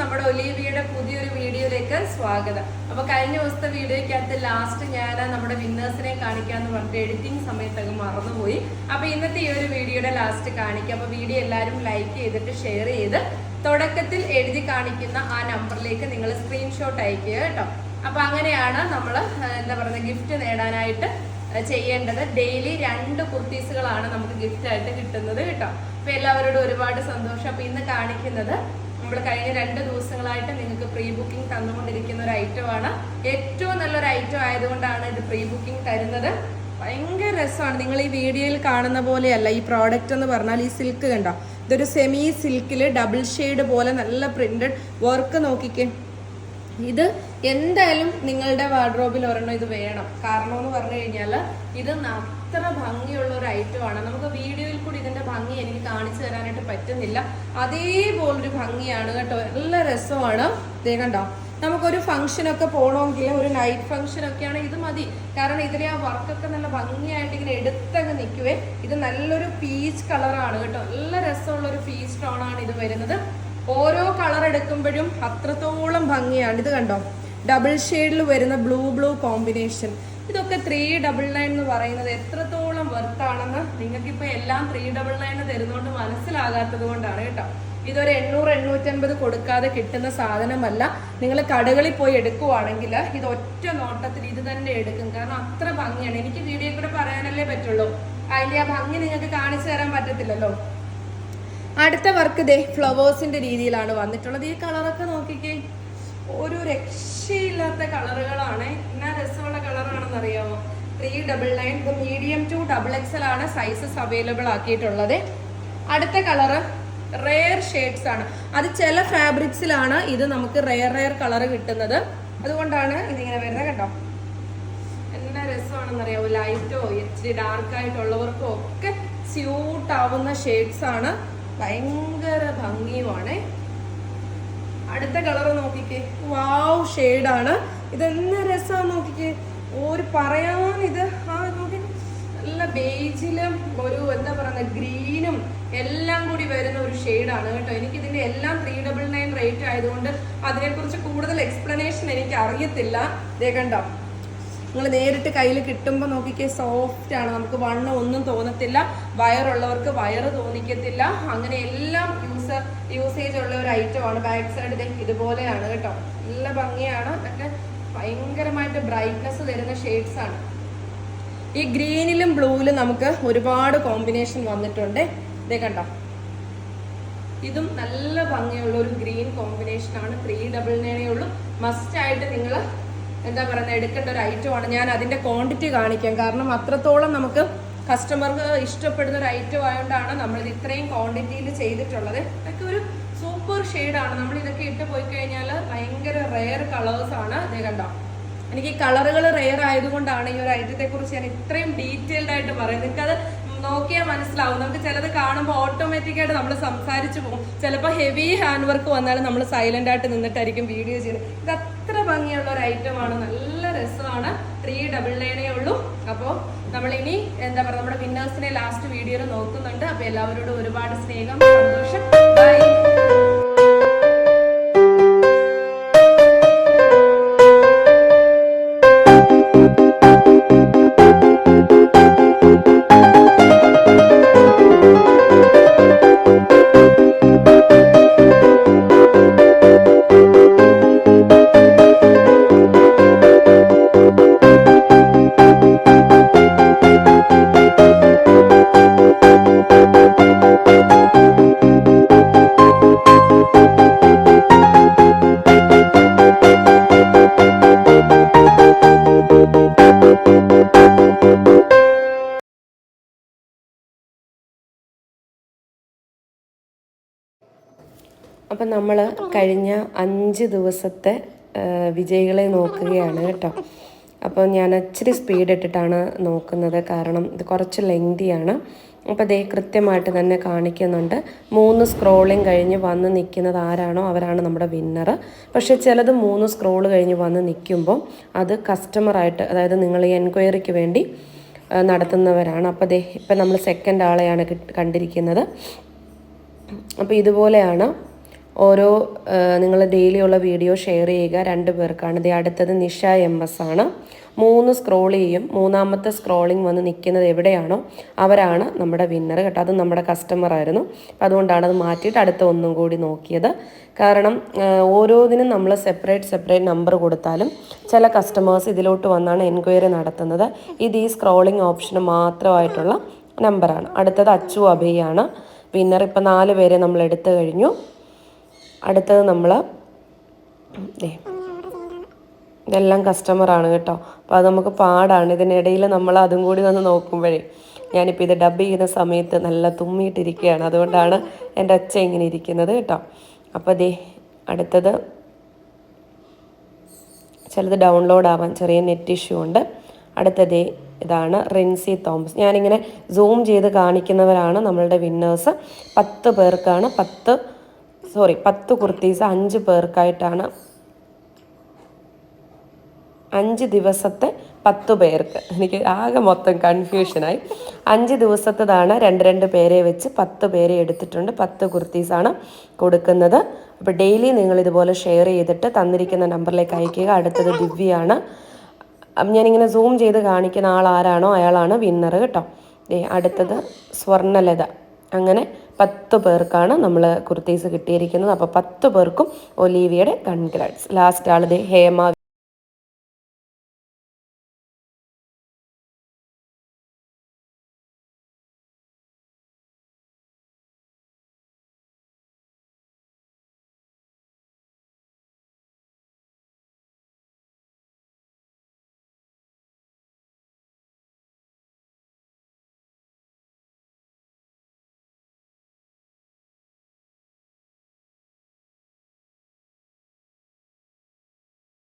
നമ്മുടെ ഒലീവിയുടെ പുതിയൊരു വീഡിയോയിലേക്ക് സ്വാഗതം. അപ്പൊ കഴിഞ്ഞ ദിവസത്തെ വീഡിയോയ്ക്കകത്ത് ലാസ്റ്റ് ഞാൻ നമ്മുടെ വിന്നേഴ്സിനെ കാണിക്കാന്ന് പറഞ്ഞിട്ട് എഡിറ്റിംഗ് സമയത്തൊക്കെ മറന്നുപോയി. അപ്പൊ ഇന്നത്തെ ഈ ഒരു വീഡിയോയുടെ ലാസ്റ്റ് കാണിക്കാം. അപ്പൊ വീഡിയോ എല്ലാവരും ലൈക്ക് ചെയ്തിട്ട് ഷെയർ ചെയ്ത് തുടക്കത്തിൽ എഴുതി കാണിക്കുന്ന ആ നമ്പറിലേക്ക് നിങ്ങൾ സ്ക്രീൻഷോട്ട് അയക്കുക കേട്ടോ. അപ്പൊ അങ്ങനെയാണ് നമ്മൾ എന്താ പറയുക ഗിഫ്റ്റ് നേടാനായിട്ട് ചെയ്യേണ്ടത്. ഡെയിലി രണ്ട് കുർത്തീസുകളാണ് നമുക്ക് ഗിഫ്റ്റ് ആയിട്ട് കിട്ടുന്നത് കേട്ടോ. അപ്പൊ എല്ലാവരോടും ഒരുപാട് സന്തോഷം. അപ്പൊ ഇന്ന് കാണിക്കുന്നത് നമ്മൾ കഴിഞ്ഞ രണ്ട് ദിവസങ്ങളായിട്ട് നിങ്ങൾക്ക് പ്രീ ബുക്കിംഗ് തന്നുകൊണ്ടിരിക്കുന്ന ഒരു ഐറ്റമാണ് ഏറ്റവും നല്ലൊരു ഐറ്റം ആയതുകൊണ്ടാണ് ഇത് പ്രീ ബുക്കിംഗ് തരുന്നത്. ഭയങ്കര രസമാണ്. നിങ്ങൾ ഈ വീഡിയോയിൽ കാണുന്ന പോലെയല്ല ഈ പ്രോഡക്റ്റ് എന്ന് പറഞ്ഞാൽ ഈ സിൽക്ക് കണ്ടോ? ഇതൊരു സെമി സിൽക്കിൽ ഡബിൾ ഷെയ്ഡ് പോലെ നല്ല പ്രിന്റഡ് വർക്ക് നോക്കിക്കേ. ഇത് എന്തായാലും നിങ്ങളുടെ വാർഡ്രോബിൽ ഒരെണ്ണം ഇത് വേണം. കാരണം എന്ന് പറഞ്ഞു കഴിഞ്ഞാൽ ഇത് അത്ര ഭംഗിയുള്ള ഒരു ഐറ്റം ആണ്. നമുക്ക് വീഡിയോയിൽ കൂടി ഇതിന്റെ ഭംഗി എനിക്ക് കാണിച്ചു തരാനായിട്ട് പറ്റുന്നില്ല. അതേപോലൊരു ഭംഗിയാണ് കേട്ടോ. നല്ല രസമാണ്. ഇതേ കണ്ടോ? നമുക്കൊരു ഫംഗ്ഷനൊക്കെ പോകണമെങ്കിൽ ഒരു നൈറ്റ് ഫംഗ്ഷൻ ഒക്കെയാണ് ഇത് മതി. കാരണം ഇതിലെ ആ വർക്കൊക്കെ നല്ല ഭംഗിയായിട്ട് ഇങ്ങനെ എടുത്തങ്ങ് നിൽക്കുവേ. ഇത് നല്ലൊരു പീച്ച് കളറാണ് കേട്ടോ. നല്ല രസമുള്ള ഒരു പീച്ച് ടോണാണ് ഇത് വരുന്നത്. ഓരോ കളർ എടുക്കുമ്പോഴും അത്രത്തോളം ഭംഗിയാണ്. ഇത് കണ്ടോ? ഡബിൾ ഷെയ്ഡിൽ വരുന്ന ബ്ലൂ ബ്ലൂ കോമ്പിനേഷൻ ഇതൊക്കെ ത്രീ ഡബിൾ നയൻ എന്ന് പറയുന്നത് എത്രത്തോളം വെർത്താണെന്ന് നിങ്ങൾക്കിപ്പോൾ എല്ലാം ത്രീ ഡബിൾ നയൻ തരുന്നതുകൊണ്ട് മനസ്സിലാകാത്തത് കൊണ്ടാണ് കേട്ടോ. ഇതൊരു എണ്ണൂറ് എണ്ണൂറ്റൻപത് കൊടുക്കാതെ കിട്ടുന്ന സാധനമല്ല. നിങ്ങൾ കടകളിൽ പോയി എടുക്കുവാണെങ്കിൽ ഇത് ഒറ്റ നോട്ടത്തിൽ ഇത് തന്നെ എടുക്കും. കാരണം അത്ര ഭംഗിയാണ്. എനിക്ക് വീഡിയോ കൂടെ പറയാനല്ലേ പറ്റുള്ളൂ. അതിന്റെ ആ ഭംഗി നിങ്ങൾക്ക് കാണിച്ചു തരാൻ പറ്റത്തില്ലല്ലോ. അടുത്ത വർക്ക് ദേ ഫ്ലവേഴ്സിന്റെ രീതിയിലാണ് വന്നിട്ടുള്ളത്. ഈ കളറൊക്കെ നോക്കിക്കേ. ഒരു രക്ഷയില്ലാത്ത കളറുകളാണ്. എന്നാ രസമുള്ള കളറാണെന്ന് അറിയാമോ three double nine medium to double XL ആണ് സൈസസ് അവൈലബിൾ ആക്കിയിട്ടുള്ളത്. അടുത്ത കളറ് റെയർ ഷെയ്ഡ്സ് ആണ്. അത് ചില ഫാബ്രിക്സിലാണ് ഇത് നമുക്ക് റെയർ റെയർ കളർ കിട്ടുന്നത്. അതുകൊണ്ടാണ് ഇതിങ്ങനെ വരുന്നത് കേട്ടോ. എന്നാ രസമാണെന്നറിയാമോ ലൈറ്റോ ഇച്ചിരി ഡാർക്ക് ആയിട്ടുള്ളവർക്കോ ഒക്കെ സ്യൂട്ട് ആവുന്ന ഷെയ്ഡ്സ് ആണ് ഭയങ്കര ഭംഗിയുമാണ്. അടുത്ത കളർ നോക്കിക്കേ. വാവ് ഷെയ്ഡാണ്. ഇതെന്ന രസമാണ് നോക്കിക്കേ. ഒരു പറയാൻ ഇത് ആ നോക്കി. നല്ല ബേജിലും ഒരു എന്താ പറയുന്നത് ഗ്രീനും എല്ലാം കൂടി വരുന്ന ഒരു ഷെയ്ഡാണ് കേട്ടോ. എനിക്ക് ഇതിന്റെ എല്ലാം ത്രീ ഡബിൾ നയൻ റേറ്റ് ആയതുകൊണ്ട് അതിനെക്കുറിച്ച് കൂടുതൽ എക്സ്പ്ലനേഷൻ എനിക്ക് അറിയത്തില്ല ദേ കണ്ടോ? നിങ്ങൾ നേരിട്ട് കയ്യിൽ കിട്ടുമ്പോൾ നോക്കിക്കേ സോഫ്റ്റ് ആണ്. നമുക്ക് വണ്ണം ഒന്നും തോന്നത്തില്ല. വയറുള്ളവർക്ക് വയറ് തോന്നിക്കത്തില്ല. അങ്ങനെ എല്ലാം യൂസർ യൂസേജ് ഉള്ള ഒരു ഐറ്റമാണ് ബാക്ക് സൈഡ് ഇതുപോലെയാണ് കേട്ടോ. നല്ല ഭംഗിയാണ്. ഒക്കെ ഭയങ്കരമായിട്ട് ബ്രൈറ്റ്നസ് തരുന്ന ഷെയ്ഡ്സ് ആണ്. ഈ ഗ്രീനിലും ബ്ലൂവിലും നമുക്ക് ഒരുപാട് കോമ്പിനേഷൻ വന്നിട്ടുണ്ട്. ഇതേ കണ്ടോ? ഇതും നല്ല ഭംഗിയുള്ള ഒരു ഗ്രീൻ കോമ്പിനേഷൻ ആണ്. ത്രീ ഡബിൾ നയനേ ഉള്ളൂ. മസ്റ്റ് ആയിട്ട് നിങ്ങൾ എന്താ പറയുന്നത് എടുക്കേണ്ട ഒരു ഐറ്റം ആണ്. ഞാൻ അതിന്റെ ക്വാണ്ടിറ്റി കാണിക്കാം. കാരണം അത്രത്തോളം നമുക്ക് കസ്റ്റമർക്ക് ഇഷ്ടപ്പെടുന്ന ഒരു ഐറ്റം ആയതുകൊണ്ടാണ് നമ്മൾ ഇത് ഇത്രയും ക്വാണ്ടിറ്റിയിൽ ചെയ്തിട്ടുള്ളത്. ഇതൊക്കെ ഒരു സൂപ്പർ ഷെയ്ഡാണ് നമ്മൾ ഇതൊക്കെ ഇട്ട് പോയി കഴിഞ്ഞാൽ ഭയങ്കര റെയർ കളേഴ്സ് ആണ്. ഇത് കണ്ടോ? എനിക്ക് കളറുകൾ റെയർ ആയതുകൊണ്ടാണ് ഈ ഒരു ഐറ്റത്തെക്കുറിച്ച് ഞാൻ ഇത്രയും ഡീറ്റെയിൽഡ് ആയിട്ട് പറയുന്നത്. എനിക്കത് നോക്കിയാൽ മനസ്സിലാവും. നമുക്ക് ചിലത് കാണുമ്പോൾ ഓട്ടോമാറ്റിക്കായിട്ട് നമ്മൾ സംസാരിച്ചു പോകും. ചിലപ്പോൾ ഹെവി ഹാൻഡ് വർക്ക് വന്നാലും നമ്മൾ സൈലന്റ് ആയിട്ട് നിന്നിട്ടായിരിക്കും വീഡിയോ ചെയ്യുന്നത്. ഇത് അത്ര ഭംഗിയുള്ള ഒരു ഐറ്റമാണ് നല്ല രസമാണ്. ത്രീ ഡബിൾ നയനേ ഉള്ളൂ. അപ്പോൾ നമ്മൾ ഇനി എന്താ പറയുക നമ്മുടെ വിന്നേഴ്സിനെ ലാസ്റ്റ് വീഡിയോയിൽ നോക്കുന്നുണ്ട്. അപ്പോൾ എല്ലാവരോടും ഒരുപാട് സ്നേഹം സന്തോഷം. അപ്പം നമ്മൾ കഴിഞ്ഞ അഞ്ച് ദിവസത്തെ വിജയികളെ നോക്കുകയാണ് കേട്ടോ. അപ്പോൾ ഞാൻ ഇച്ചിരി സ്പീഡ് ഇട്ടിട്ടാണ് നോക്കുന്നത്. കാരണം ഇത് കുറച്ച് ലെങ്തിയാണ് അപ്പോൾ ദേ കൃത്യമായിട്ട് തന്നെ കാണിക്കുന്നുണ്ട്. മൂന്ന് സ്ക്രോളിങ് കഴിഞ്ഞ് വന്ന് നിൽക്കുന്നത് ആരാണോ അവരാണ് നമ്മുടെ വിന്നർ പക്ഷേ ചിലത് മൂന്ന് സ്ക്രോൾ കഴിഞ്ഞ് വന്ന് നിൽക്കുമ്പോൾ അത് കസ്റ്റമറായിട്ട് അതായത് നിങ്ങൾ ഈ എൻക്വയറിക്ക് വേണ്ടി നടത്തുന്നവരാണ്. അപ്പോൾ ദേ ഇപ്പം നമ്മൾ സെക്കൻഡ് ആളെയാണ് കണ്ടിരിക്കുന്നത്. അപ്പോൾ ഇതുപോലെയാണ് ഓരോ നിങ്ങൾ ഡെയിലിയുള്ള വീഡിയോ ഷെയർ ചെയ്യുക. രണ്ട് പേർക്കാണ്. ഇത് അടുത്തത് നിഷ എം എസ് ആണ്. മൂന്ന് സ്ക്രോൾ ചെയ്യും. മൂന്നാമത്തെ സ്ക്രോളിംഗ് വന്ന് നിൽക്കുന്നത് എവിടെയാണോ? അവരാണ് നമ്മുടെ വിന്നർ കേട്ടോ. അത് നമ്മുടെ കസ്റ്റമർ ആയിരുന്നു. അതുകൊണ്ടാണ് അത് മാറ്റിയിട്ട് അടുത്ത ഒന്നും കൂടി നോക്കിയത്. കാരണം ഓരോന്നിനും നമ്മൾ സെപ്പറേറ്റ് സെപ്പറേറ്റ് നമ്പർ കൊടുത്താലും ചില കസ്റ്റമേഴ്സ് ഇതിലോട്ട് വന്നാണ് എൻക്വയറി നടത്തുന്നത്. ഇത് ഈ സ്ക്രോളിംഗ് ഓപ്ഷന് മാത്രമായിട്ടുള്ള നമ്പറാണ് അടുത്തത് അച്ചു അഭയാണ്. വിന്നർ ഇപ്പം നാല് പേരെ നമ്മൾ എടുത്തു കഴിഞ്ഞു. അടുത്തത് നമ്മൾ ഇതെല്ലാം കസ്റ്റമറാണ് കേട്ടോ. അപ്പോൾ അത് നമുക്ക് പാടാണ്. ഇതിനിടയിൽ നമ്മൾ അതും കൂടി വന്ന് നോക്കുമ്പോഴേ ഞാനിപ്പോൾ ഇത് ഡബ് ചെയ്യുന്ന സമയത്ത് നല്ല തുമ്മിയിട്ടിരിക്കുകയാണ്. അതുകൊണ്ടാണ് എന്റെ ഒച്ച ഇങ്ങനെ ഇരിക്കുന്നത് കേട്ടോ. അപ്പോൾ ദേ അടുത്തത് ചിലത് ഡൗൺലോഡ് ആവാൻ ചെറിയ നെറ്റ് ഇഷ്യൂ ഉണ്ട്. അടുത്തത് ഇതാണ് റിൻസി തോമസ് ഞാനിങ്ങനെ സൂം ചെയ്ത് കാണിക്കുന്നവരാണ് നമ്മളുടെ വിന്നേഴ്സ് പത്ത് പേർക്കാണ് പത്ത് സോറി പത്ത് കുർത്തീസ് അഞ്ച് പേർക്കായിട്ടാണ് അഞ്ച് ദിവസത്തെ പത്ത് പേർക്ക്. എനിക്ക് ആകെ മൊത്തം കൺഫ്യൂഷനായി. അഞ്ച് ദിവസത്തേതാണ് രണ്ട് രണ്ട് പേരെ വെച്ച് പത്ത് പേരെ എടുത്തിട്ടുണ്ട്. പത്ത് കുർത്തീസാണ് കൊടുക്കുന്നത്. അപ്പോൾ ഡെയിലി നിങ്ങൾ ഇതുപോലെ ഷെയർ ചെയ്തിട്ട് തന്നിരിക്കുന്ന നമ്പറിലേക്ക് അയക്കുക അടുത്തത് ദിവ്യയാണ്. ഞാനിങ്ങനെ സൂം ചെയ്ത് കാണിക്കുന്ന ആൾ ആരാണോ അയാളാണ് വിന്നർ കേട്ടോ. അടുത്തത് സ്വർണലത. അങ്ങനെ പത്ത് പേർക്കാണ് നമ്മൾ കുർത്തീസ് കിട്ടിയിരിക്കുന്നത്. അപ്പോൾ പത്ത് പേർക്കും ഒലീവിയയുടെ കൺഗ്രാറ്റ്സ് ലാസ്റ്റ് ദേ ഹേമ